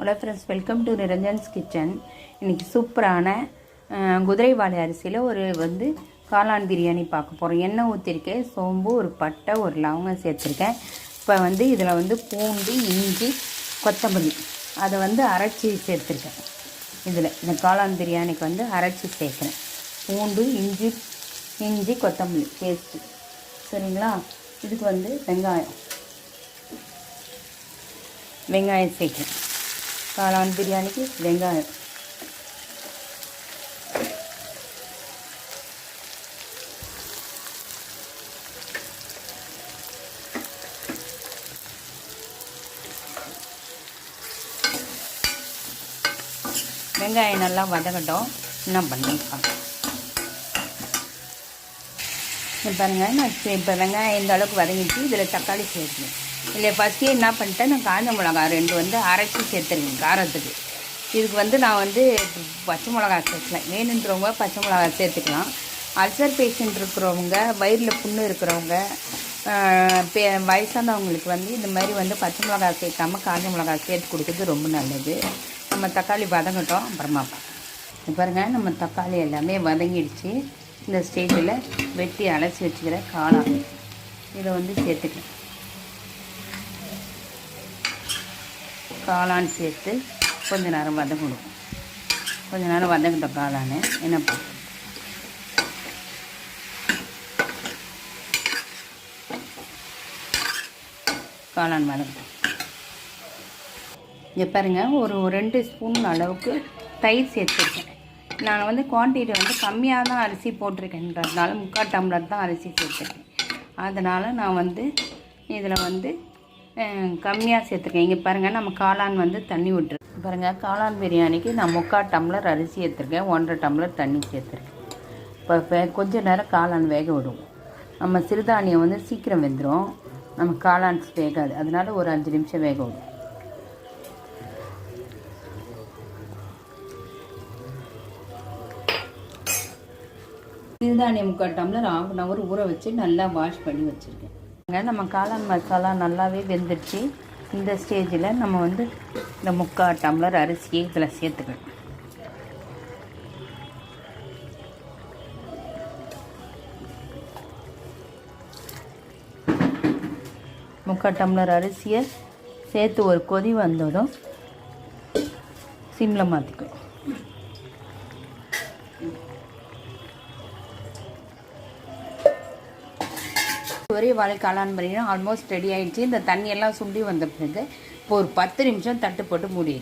Hello friends welcome to Niranjan's kitchen இன்றைக்கி சூப்பரான குதிரைவாளை அரிசியில் ஒரு வந்து காளான் பிரியாணி பார்க்க போகிறோம் எண்ணெய் ஊற்றிருக்கேன் சோம்பு ஒரு பட்டை ஒரு லவங்கம் சேர்த்துருக்கேன். இப்போ வந்து இதில் வந்து பூண்டு இஞ்சி கொத்தமல்லி. அதை வந்து அரைச்சி சேர்த்துருக்கேன். இதில் இந்த காளான் பிரியாணிக்கு வந்து அரைச்சி சேர்க்குறேன். பூண்டு இஞ்சி இஞ்சி கொத்தமல்லி பேஸ்ட்டு சரிங்களா? இதுக்கு வந்து வெங்காயம். வெங்காயம் சேர்க்குறேன். காளான் பிரியாணிக்கு வெங்காயம் வெங்காயம் நல்லா வதங்கட்டும் என்ன பண்ணிக்கலாம். இப்போ பாருங்க நான் இப்போ இப்போ வெங்காயம் இந்த அளவுக்கு வதங்கிட்டு இதில் தக்காளி சேர்க்கணும். இல்லை ஃபஸ்ட்டே என்ன பண்ணிட்டேன் நான் காஞ்ச மிளகா ரெண்டு வந்து அரைச்சி சேர்த்துருக்கேன் காரத்துக்கு. இதுக்கு வந்து நான் வந்து பச்சை மிளகா சேர்க்கலாம். வேணுன்றவங்க பச்சை மிளகா சேர்த்துக்கலாம். அல்சர் பேஷண்ட் இருக்கிறவங்க வயிறில் புண்ணு இருக்கிறவங்க பே வயசானவங்களுக்கு வந்து இந்த மாதிரி வந்து பச்சை மிளகா சேர்க்காம காஞ்ச மிளகா சேர்த்து கொடுக்குறது ரொம்ப நல்லது. நம்ம தக்காளி வதங்கட்டும் அப்புறமா பாருங்கள் பாருங்க நம்ம தக்காளி எல்லாமே வதங்கிடுச்சு. இந்த ஸ்டேஜில் வெட்டி அலசி வச்சுக்கிற காளான். இதை வந்து சேர்த்துக்கலாம். காளான் சேர்த்து கொஞ்ச நேரம் வதங்கணும் கொஞ்ச நேரம் வதங்கிட்டோம் காளான் என்ன பண்ண காளான் வதங்கட்டும் இங்கே பாருங்கள் ஒரு ரெண்டு ஸ்பூன் அளவுக்கு தயிர் சேர்த்துருக்கேன். நான் வந்து குவான்டிட்டி வந்து கம்மியாக தான் அரிசி போட்டிருக்கேன்றதுனால முக்கால் டம்ளர் தான் அரிசி சேர்த்துருக்கேன். அதனால் நான் வந்து இதில் வந்து கம்மியாக சேர்த்துருக்கேன். இங்கே பாருங்கள் நம்ம காளான் வந்து தண்ணி விட்டுரு பாருங்கள் காளான் பிரியாணிக்கு நான் முக்கால் டம்ளர் அரிசி எடுத்துருக்கேன். ஒன்றரை டம்ளர் தண்ணி சேர்த்துருக்கேன். இப்போ கொஞ்ச நேரம் காளான் வேக விடுவோம். நம்ம சிறுதானியம் வந்து சீக்கிரம் வெந்துடும் நம்ம காளான் வேகாது. அதனால் ஒரு அஞ்சு நிமிஷம் வேக விடும் சிறுதானியம் முக்கால் டம்ளர் ஆஃப் அன் ஹவர் ஊற வச்சு நல்லா வாஷ் பண்ணி வச்சுருக்கேன். நம்ம காளான் மசாலா நல்லாவே வெந்துடுச்சு. இந்த ஸ்டேஜில் நம்ம வந்து இந்த முக்கால் டம்ளர் அரிசியை இதில் சேர்த்துக்கணும். முக்கால் டம்ளர் அரிசியை சேர்த்து ஒரு கொதி வந்ததும் சிம்மில் மாற்றிக்கணும் ஒரே வாழை காளான் பண்ணினா ஆல்மோஸ்ட் ரெடி ஆயிடுச்சு. இந்த தண்ணியெல்லாம் சுண்டி வந்த பிறகு இப்போ ஒரு பத்து நிமிஷம் தட்டு போட்டு மூடி